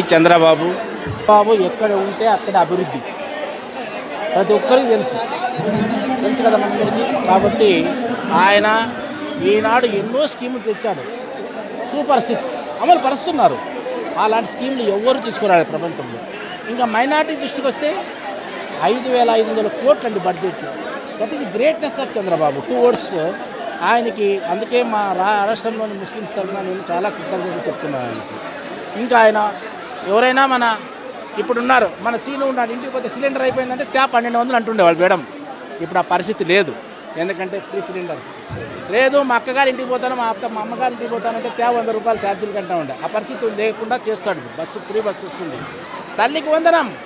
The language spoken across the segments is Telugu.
చంద్రబాబు. బాబు ఎక్కడ ఉంటే అక్కడ అభివృద్ధి. ప్రతి ఒక్కరికి తెలుసు. తెలుసు కదా మనందరికీ? కాబట్టి ఆయన ఈనాడు ఎన్నో స్కీములు తెచ్చాడు. Super six. అమలు పరుస్తున్నారు. అలాంటి స్కీములు ఎవ్వరు తీసుకురాలి ప్రపంచంలో. ఇంకా మైనార్టీ దృష్టికి వస్తే ఐదు వేల ఐదు వందల కోట్లండి budget. That is greatness of Chandrababu. Two words ఆయనకి అందుకే మా రా రాష్ట్రంలోని ముస్లిమ్స్ తరఫున నేను చాలా కృతజ్ఞతలు చెప్తున్నాను ఆయనకి. ఇంకా ఆయన ఎవరైనా మన ఇప్పుడు ఉన్నారు మన సీను ఉన్నాడు ఇంటికి పోతే సిలిండర్ అయిపోయిందంటే త్యా పన్నెండు వందలు అంటుండే వాళ్ళు మేడం. ఇప్పుడు ఆ పరిస్థితి లేదు. ఎందుకంటే ఫ్రీ సిలిండర్స్. లేదు మా అక్కగారి ఇంటికి పోతాను మా అత్త మా అమ్మగారి ఇంటికి పోతానంటే త్యా వంద రూపాయలు ఛార్జీలు కంటా ఉండే. ఆ పరిస్థితి లేకుండా చేస్తాడు. బస్సు ఫ్రీ బస్సు వస్తుంది. తల్లికి వందనం.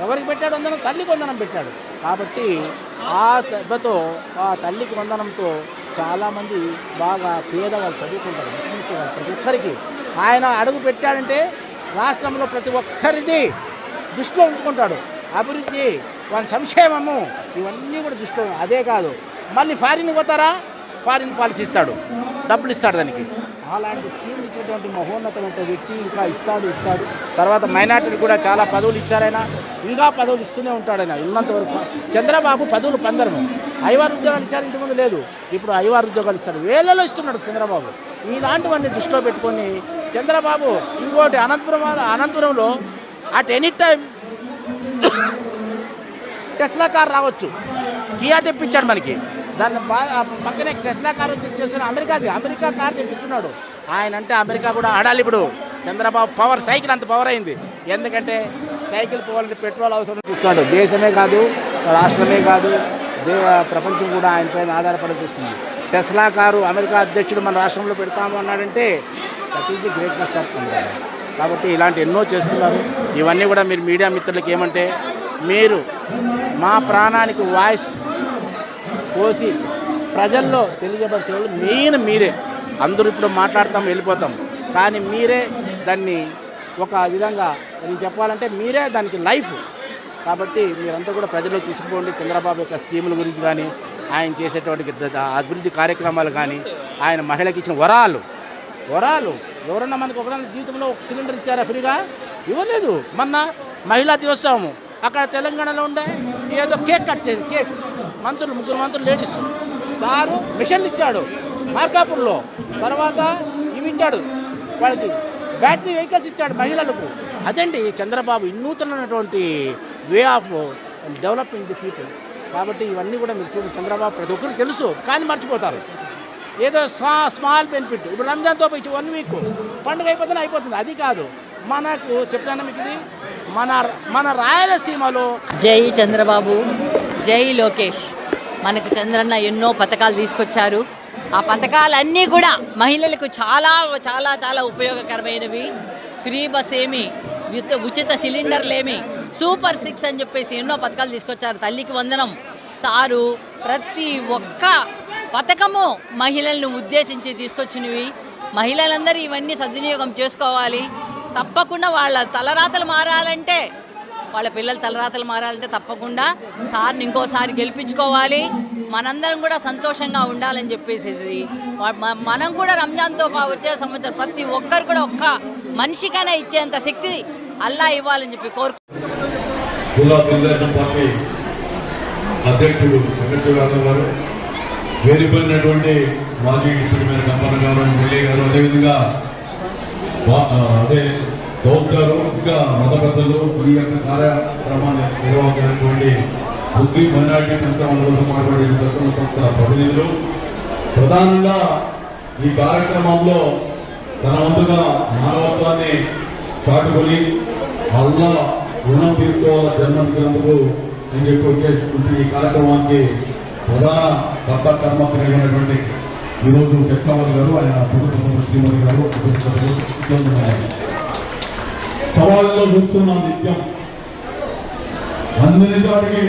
ఎవరికి పెట్టాడు వందనం? తల్లికి వందనం పెట్టాడు. కాబట్టి ఆ దెబ్బతో ఆ తల్లికి వందనంతో చాలామంది బాగా పేదవాళ్ళు చదువుకుంటారు. ముస్లిమ్స్ ప్రతి ఒక్కరికి. ఆయన అడుగు పెట్టాడంటే రాష్ట్రంలో ప్రతి ఒక్కరిది దృష్టిలో ఉంచుకుంటాడు. అభివృద్ధి వాళ్ళ సంక్షేమము ఇవన్నీ కూడా దృష్టిలో అదే కాదు. మళ్ళీ ఫారిన్ పోతారా? ఫారిన్ పాలసీ ఇస్తాడు. డబ్బులు ఇస్తాడు దానికి. అలాంటి స్కీములు ఇచ్చినటువంటి మహోన్నతమైన వ్యక్తి ఇంకా ఇస్తాడు ఇస్తాడు. తర్వాత మైనార్టీలు కూడా చాలా పదవులు ఇచ్చారైనా ఇంకా పదవులు ఇస్తూనే ఉంటాడైనా. ఆయన ఉన్నంత వరకు చంద్రబాబు పదవులు పందరము ఐవారు ఉద్యోగాలు ఇచ్చారు ఇంతకుముందు లేదు. ఇప్పుడు ఐవారు ఉద్యోగాలు ఇస్తాడు. వేలలో ఇస్తున్నాడు చంద్రబాబు. ఇలాంటివన్నీ దృష్టిలో పెట్టుకొని చంద్రబాబు ఇంకోటి అనంతపురం అనంతపురంలో at any time Tesla car రావచ్చు. కియా తెప్పించాడు మనకి. దాన్ని బాగా పక్కనే టెస్లా కార్ వచ్చి అమెరికాది అమెరికా కార్ తెప్పిస్తున్నాడు. ఆయన అంటే అమెరికా కూడా ఆడాలి ఇప్పుడు. చంద్రబాబు పవర్ సైకిల్ అంత పవర్ అయింది. ఎందుకంటే సైకిల్ పోవాలంటే పెట్రోల్ అవసరం. చూస్తున్నాడు దేశమే కాదు రాష్ట్రమే కాదు దే ప్రపంచం కూడా ఆయన పైన ఆధారపడి చూస్తుంది. టెస్లా కారు అమెరికా అధ్యక్షుడు మన రాష్ట్రంలో పెడతాము అన్నాడంటే that is the greatness of Chandrababu కాబట్టి ఇలాంటి ఎన్నో చేస్తున్నారు. ఇవన్నీ కూడా మీరు మీడియా మిత్రులకు ఏమంటే మీరు మా ప్రాణానికి వాయిస్ పోసి ప్రజల్లో తెలియజేసే వాళ్ళు మెయిన్ మీరే. అందరూ ఇప్పుడు మాట్లాడతాం వెళ్ళిపోతాం. కానీ మీరే దాన్ని ఒక విధంగా నేను చెప్పాలంటే మీరే దానికి లైఫ్. కాబట్టి మీరంతా కూడా ప్రజల్లో తీసుకుపోండి చంద్రబాబు యొక్క స్కీముల గురించి కానీ ఆయన చేసేటువంటి అభివృద్ధి కార్యక్రమాలు కానీ ఆయన మహిళకి ఇచ్చిన వరాలు వరాలు. ఎవరన్నా మనకు ఒకరన్నా జీవితంలో ఒక సిలిండర్ ఇచ్చారా ఫ్రీగా? ఇవ్వలేదు. మొన్న మహిళా దినోత్సవము. అక్కడ తెలంగాణలో ఉండే ఏదో కేక్ కట్ చేయండి కేక్. మంత్రులు ముగ్గురు మంత్రులు లేడీస్. సారు మిషన్లు ఇచ్చాడు మార్కాపూర్లో. తర్వాత ఇవి ఇచ్చాడు. వాళ్ళకి బ్యాటరీ వెహికల్స్ ఇచ్చాడు మహిళలకు. అదండి Chandrababu వినూతనమైనటువంటి way of developing the people. కాబట్టి ఇవన్నీ కూడా మీరు చూడండి. చంద్రబాబు ప్రతి ఒక్కరికి తెలుసు. కానీ మర్చిపోతారు. ఏదో స్మా స్మాల్ బెనిఫిట్. ఇప్పుడు రంజాన్తో పోయి వన్ వీక్ పండుగ అయిపోతేనే అయిపోతుంది. అది కాదు. మనకు చెప్పినా మీకు ఇది. మన మన రాయలసీమలో జై చంద్రబాబు జై లోకేష్. మనకు చంద్రన్న ఎన్నో పథకాలు తీసుకొచ్చారు. ఆ పథకాలన్నీ కూడా మహిళలకు చాలా చాలా చాలా ఉపయోగకరమైనవి. ఫ్రీ బస్ ఏమి ఉచిత ఉచిత సిలిండర్లేమి సూపర్ సిక్స్ అని చెప్పేసి ఎన్నో పథకాలు తీసుకొచ్చారు. తల్లికి వందనం. సారు ప్రతి ఒక్క పథకము మహిళలను ఉద్దేశించి తీసుకొచ్చినవి. మహిళలందరూ ఇవన్నీ సద్వినియోగం చేసుకోవాలి. తప్పకుండా వాళ్ళ తలరాతలు మారాలంటే వాళ్ళ పిల్లల తలరాతలు మారాలంటే తప్పకుండా సార్ని ఇంకోసారి గెలిపించుకోవాలి. మనందరం కూడా సంతోషంగా ఉండాలని చెప్పేసి మనం కూడా రంజాన్తో పా- వచ్చే సంవత్సరం ప్రతి ఒక్కరు కూడా ఒక్క మనిషికైనా ఇచ్చేంత శక్తి అల్లా ఇవ్వాలని చెప్పి కోరు అధ్యక్షుడు వెంకటేశ్వరరావు గారు వేదికైనటువంటి మాజీ ఇష్టమైన కంపన గారు మురళి గారు అదేవిధంగా అదే గౌడ్ గారు ఇంకా మత పెద్దలు ఈ యొక్క కార్యక్రమాన్ని నిర్వహించినటువంటి బుద్ధి మైనార్టీ సంక్షేమం కోసం మాట్లాడే దర్శన సంస్థల ప్రతినిధులు. ప్రధానంగా ఈ కార్యక్రమంలో తన వంతుగా మానవత్వాన్ని చాటుకొని అల్లా రుణం తీర్చుకోవాల జన్మించినందుకు నేను చెప్పి వచ్చేటువంటి ఈ కార్యక్రమానికి ప్రధాన దత్తకర్మ కర్మ కలిగినటువంటి ఈరోజు చక్రవర్తి గారు ఆయన ప్రభుత్వ శ్రీమతి గారు సవాళ్ళలో చూస్తున్నాం నిత్యం అన్ని వాటికి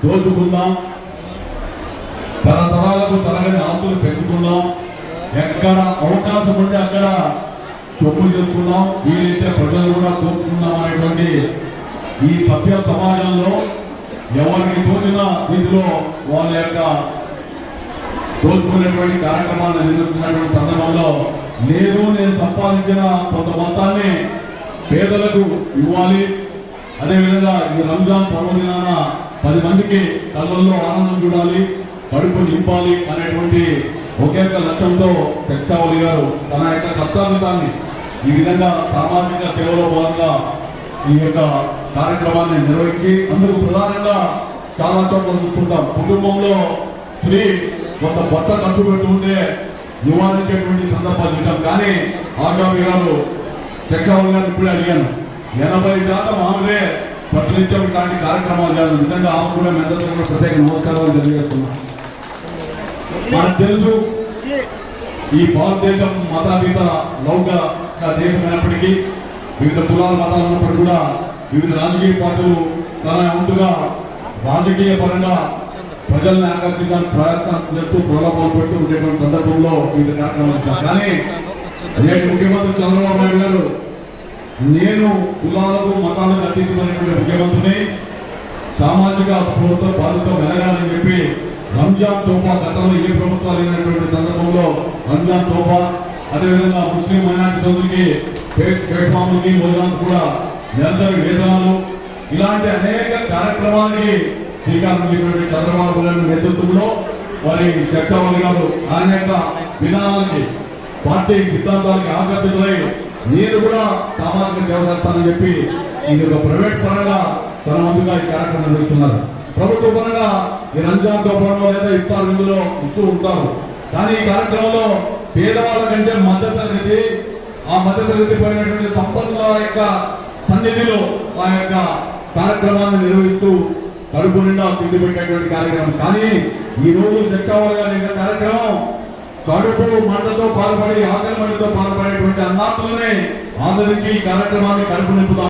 దోచుకుందాం తరతరాలకు తరగని ఆస్తులు పెంచుకుందాం ఎక్కడ అవకాశం ఉంటే అక్కడ చొప్పు చేసుకుందాం వీలైతే ప్రజలు కూడా కోరుకుందాం అనేటువంటి ఈ సభ్య సమాజంలో ఎవరికి తోచిన రీతిలో వాళ్ళ యొక్క తోచుకునేటువంటి కార్యక్రమాన్ని నిర్వహిస్తున్నటువంటి సందర్భంలో నేను నేను సంపాదించిన కొంత మొత్తాన్ని పేదలకు ఇవ్వాలి. అదేవిధంగా ఈ రంజాన్ పర్వదినాన పది మందికి కళ్ళల్లో ఆనందం చూడాలి కడుపు నింపాలి అనేటువంటి ఒకే ఒక లక్ష్యంతో చక్సావళి గారు తన యొక్క కష్టాన్ని ఈ విధంగా సామాజిక సేవలో భాగంగా ఈ యొక్క కార్యక్రమాన్ని నిర్వహించి అందుకు ప్రధానంగా చాలా చోట్ల చూసుకుంటాం. కుటుంబంలో స్త్రీ కొంత భర్త ఖర్చు పెట్టుకుంటే నివారించేటువంటి సందర్భాలు చూసాం కానీ ఆగామి గారు చక్రవర్తి గారు ఇప్పుడే అడిగాను. ఎనభై శాతం ఆమె ప్రతినిత్యం ఇలాంటి కార్యక్రమాలు చేయాలి నిజంగా ఆమె కూడా మెదడు ప్రత్యేక నమస్కారాలు తెలియజేస్తున్నాం. మనకు తెలుసు ఈ భారతదేశం మతాతీత లౌక దేశం అయినప్పటికీ వివిధ కులాల మతాలు ఉన్నప్పుడు కూడా వివిధ రాజకీయ పార్టీలు తన వంతుగా రాజకీయ పరంగా ప్రజల్ని ఆకర్షించడానికి ప్రయత్నం చేస్తూ ప్రలోభాలు పెడుతూ ఉండేటువంటి సందర్భంలో వివిధ కార్యక్రమాలు కానీ నేటి ముఖ్యమంత్రి చంద్రబాబు నాయుడు గారు నేను కులాలకు మతాలకు అతీతమైనటువంటి ముఖ్యమంత్రిని సామాజిక స్ఫూర్త బాధ్యత మెలగాలని చెప్పి రంజాన్ తోఫా గతంలో ఏ ప్రభుత్వాలు అయినటువంటి సందర్భంలో రంజాన్ తోఫా అదేవిధంగా ముస్లిం మైనార్టీ సోదరికి ప్లాట్ఫామ్లకి భోజనాలు కూడా నిరసన వేతనాలు ఇలాంటి అనేక కార్యక్రమాలకి శ్రీకాకుళం చుట్టినటువంటి చంద్రబాబు గారి నేతృత్వంలో వారి చక్రవర్తి గారు ఆయన యొక్క విధానాలకి పార్టీ సిద్ధాంతానికి ఆకర్షితులై నేను కూడా సామాజిక సేవ చేస్తానని చెప్పి ఇది ఒక ప్రైవేట్ పరంగా తన ముందుగా ఈ కార్యక్రమం నిర్వహిస్తున్నారు ప్రభుత్వ పరంగా ఈ రంజాన్ తోపంలో లేదా ఇఫ్తార్ విందులో ఇస్తూ ఉంటారు. కానీ ఈ కార్యక్రమంలో పేదవాళ్ళ కంటే అనేది ఆ మధ్యతరగతి పడినటువంటి సంపన్నుల యొక్క సన్నిధిలో ఆ యొక్క కార్యక్రమాన్ని నిర్వహిస్తూ కడుపు నిండా తిండి పెట్టేటువంటి కార్యక్రమం. కానీ ఈ రోజు చెక్కావాలి కార్యక్రమం కడుపు మంటతో పాల్పడి ఆకలి మంటతో పాల్పడేటువంటి అన్నాత్మలనే ఆదరించి ఈ కార్యక్రమాన్ని కడుపు నింపుతాం.